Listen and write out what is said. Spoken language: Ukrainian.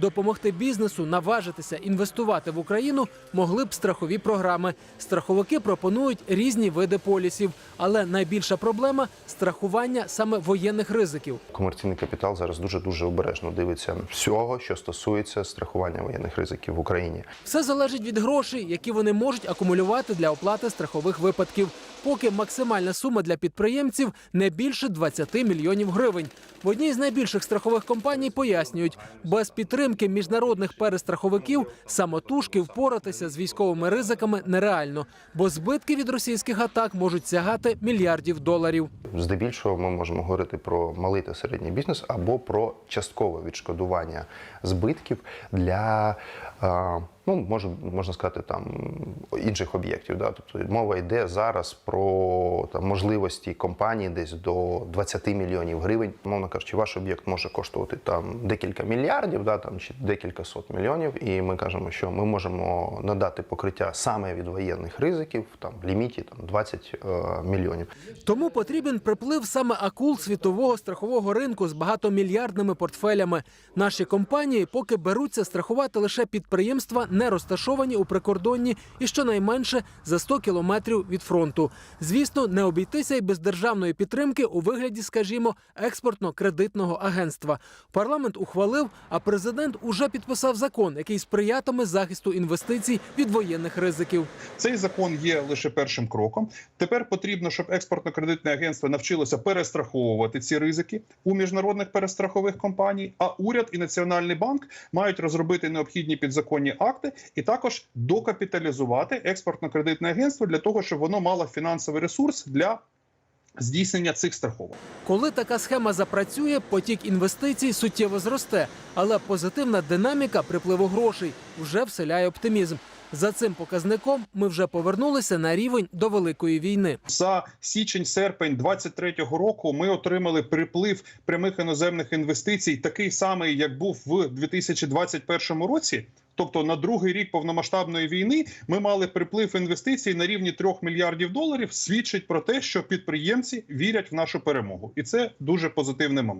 Допомогти бізнесу наважитися інвестувати в Україну могли б страхові програми. Страховики пропонують різні види полісів, але найбільша проблема страхування саме воєнних ризиків. Комерційний капітал зараз дуже дуже обережно дивиться всього, що стосується страхування воєнних ризиків в Україні. Все залежить від грошей, які вони можуть акумулювати для оплати страхових випадків. Поки максимальна сума для підприємців не більше 20 мільйонів гривень. В одній з найбільших страхових компаній пояснюють, без підтримки міжнародних перестраховиків самотужки впоратися з військовими ризиками нереально, бо збитки від російських атак можуть сягати мільярдів доларів. Здебільшого ми можемо говорити про малий та середній бізнес або про часткове відшкодування збитків для е, ну може можна сказати там інших об'єктів. Да? Тобто мова йде зараз про там можливості компанії десь до 20 мільйонів гривень. Мовно кажучи, ваш об'єкт може коштувати там декілька мільярдів, да там чи декілька сот мільйонів. І ми кажемо, що ми можемо надати покриття саме від воєнних ризиків там в ліміті там 20 е, мільйонів. Тому потрібен приплив саме акул світового страхового ринку з багатомільярдними портфелями. Наші компанії поки беруться страхувати лише підприємства, не розташовані у прикордонні і щонайменше за 100 кілометрів від фронту. Звісно, не обійтися й без державної підтримки у вигляді, скажімо, експортно-кредитного агентства. Парламент ухвалив, а президент уже підписав закон, який сприятиме захисту інвестицій від воєнних ризиків. Цей закон є лише першим кроком. Тепер потрібно, щоб експортно-кредитне агентство навчилося перестраховувати ці ризики у міжнародних перестрахових компаній. А уряд і Національний банк мають розробити необхідні підзаконні акти і також докапіталізувати експортно-кредитне агентство для того, щоб воно мало фінансовий ресурс для здійснення цих страховок. Коли така схема запрацює, потік інвестицій суттєво зросте, але позитивна динаміка припливу грошей вже вселяє оптимізм. За цим показником ми вже повернулися на рівень до великої війни. За січень-серпень 23-го року ми отримали приплив прямих іноземних інвестицій, такий самий, як був в 2021 році. Тобто на другий рік повномасштабної війни ми мали приплив інвестицій на рівні 3 мільярдів доларів. Свідчить про те, що підприємці вірять в нашу перемогу, і це дуже позитивний момент.